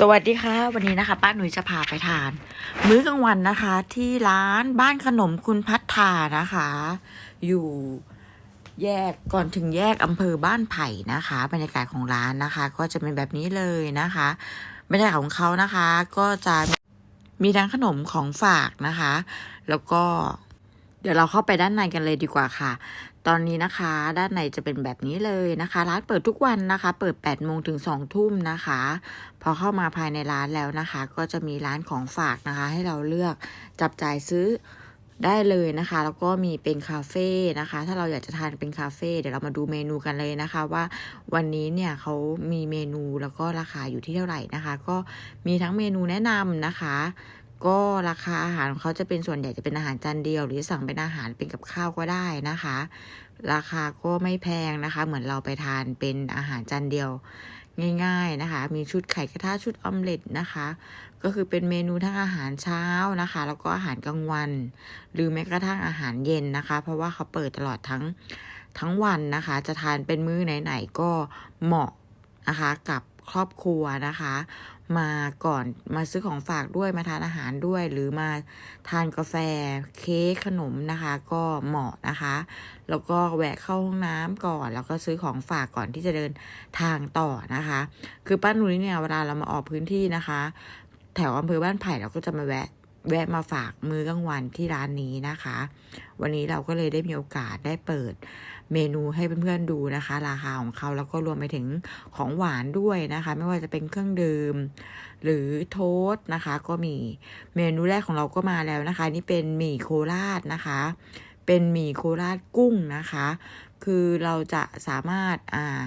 สวัสดีค่ะ วันนี้นะคะ ป้าหนุ่ยจะพาไปทาน มื้อกลางวันนะคะ ที่ร้านบ้านขนมคุณพัฒธานะคะ อยู่แยกก่อนถึงแยกอำเภอบ้านไผ่นะคะ บรรยากาศของร้านนะคะ ก็จะเป็นแบบนี้เลยนะคะบรรยากาศของเขานะคะ ก็จะมีทั้งขนมของฝากนะคะ แล้วก็เดี๋ยวเราเข้าไปด้านในกันเลยดีกว่าค่ะ ตอนนี้นะคะ ด้านในจะเป็นแบบนี้เลยนะคะ ร้านเปิดทุกวันนะคะ เปิด8โมงถึง2ทุ่มนะคะ พอเข้ามาภายในร้านแล้วนะคะ ก็จะมีร้านของฝากนะคะ ให้เราเลือกจับจ่ายซื้อได้เลยนะคะ แล้วก็มีเป็นคาเฟ่นะคะ ถ้าเราอยากจะทานเป็นคาเฟ่เดี๋ยวเรามาดูเมนูกันเลยนะคะ ว่าวันนี้เนี่ยเขามีเมนูแล้วก็ราคาอยู่ที่เท่าไหร่นะคะ ก็มีทั้งเมนูแนะนำนะคะ ก็ราคาอาหารของเขาจะเป็นส่วนใหญ่จะเป็นอาหารจานเดียว หรือสั่งเป็นอาหารเป็นกับข้าวก็ได้นะคะ ราคาก็ไม่แพงนะคะ เหมือนเราไปทานเป็นอาหารจานเดียวง่ายๆนะคะ มีชุดไข่กระทะชุดออมเล็ตนะคะ ก็คือเป็นเมนูทั้งอาหารเช้านะคะ แล้วก็อาหารกลางวัน หรือแม้กระทั่งอาหารเย็นนะคะ เพราะว่าเขาเปิดตลอดทั้งทั้งวันนะคะ จะทานเป็นมื้อไหนๆก็เหมาะนะคะกับครอบครัวนะคะ มาก่อนมาซื้อของฝากด้วยมาทานอาหารด้วย หรือมาทานกาแฟเค้กขนมนะคะ ก็เหมาะนะคะ แล้วก็แวะเข้าห้องน้ำก่อน แล้วก็ซื้อของฝากก่อนที่จะเดินทางต่อนะคะ คือป้านุ้ยเนี่ยเวลาเรามาออกพื้นที่นะคะ แถวอำเภอบ้านไผ่เราก็จะมาแวะ แวะมาฝากมื้อกลางวันที่ร้านนี้นะคะ วันนี้เราก็เลยได้มีโอกาสได้เปิดเมนูให้เพื่อนๆดูนะคะ ราคาของเขาแล้วก็รวมไปถึงของหวานด้วยนะคะ ไม่ว่าจะเป็นเครื่องดื่ม หรือโทสต์นะคะ ก็มีเมนูแรกของเราก็มาแล้วนะคะ นี่เป็นหมี่โคราชนะคะ เป็นหมี่โคราชกุ้งนะคะ คือเราจะสามารถอ่า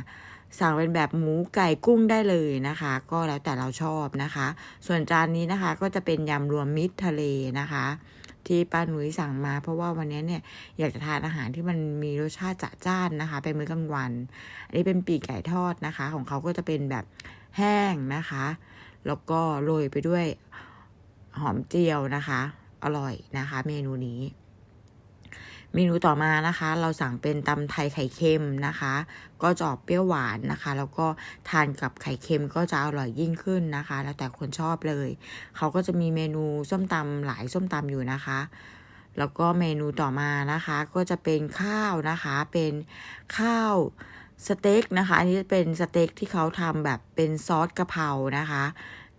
สั่งเป็นแบบหมูไก่กุ้งได้เลยนะคะ ก็แล้วแต่เราชอบนะคะ ส่วนจานนี้นะคะก็จะเป็นยำรวมมิตรทะเลนะคะ ที่ป้าหนุ่ยสั่งมา เพราะว่าวันนี้เนี่ยอยากจะทานอาหารที่มันมีรสชาติจัดจ้านนะคะ เป็นมื้อกลางวัน อันนี้เป็นปีกไก่ทอดนะคะ ของเขาก็จะเป็นแบบแห้งนะคะ แล้วก็โรยไปด้วยหอมเจียวนะคะ อร่อยนะคะ เมนูนี้ เมนูต่อมานะคะ เราสั่งเป็นตำไทยไข่เค็มนะคะ ก็จะออกเปรี้ยวหวานนะคะ แล้วก็ทานกับไข่เค็มก็จะอร่อยยิ่งขึ้นนะคะ แล้วแต่คนชอบเลย เขาก็จะมีเมนูส้มตำหลายส้มตำอยู่นะคะ แล้วก็เมนูต่อมานะคะ ก็จะเป็นข้าวนะคะ เป็นข้าวสเต็กนะคะ อันนี้จะเป็นสเต็กที่เขาทำแบบเป็นซอสกะเพรานะคะ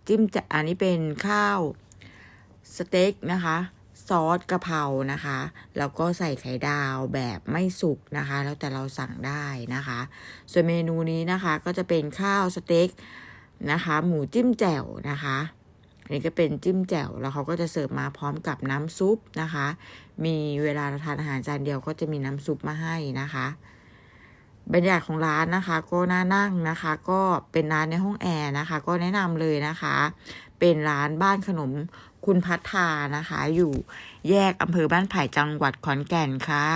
จิ้มจะอันนี้เป็นข้าวสเต็กนะคะ ซอสกะเพรานะคะ แล้วก็ใส่ไข่ดาวแบบไม่สุกนะคะ แล้วแต่เราสั่งได้นะคะ ส่วนเมนูนี้นะคะก็จะเป็นข้าวสเต็กนะคะ หมูจิ้มแจ่วนะคะอันนี้ก็เป็นจิ้มแจ่วแล้วเขาก็จะเสิร์ฟมาพร้อมกับน้ำซุปนะคะ มีเวลาเราทานอาหารจานเดียวก็จะมีน้ำซุปมาให้นะคะบรรยากาศของร้านนะคะ ก็น่านั่งนะคะ ก็เป็นร้านในห้องแอร์นะคะ ก็แนะนำเลยนะคะ เป็นร้านบ้านขนม คุณพัฒนานะคะ อยู่แยกอำเภอบ้านไผ่จังหวัดขอนแก่นค่ะ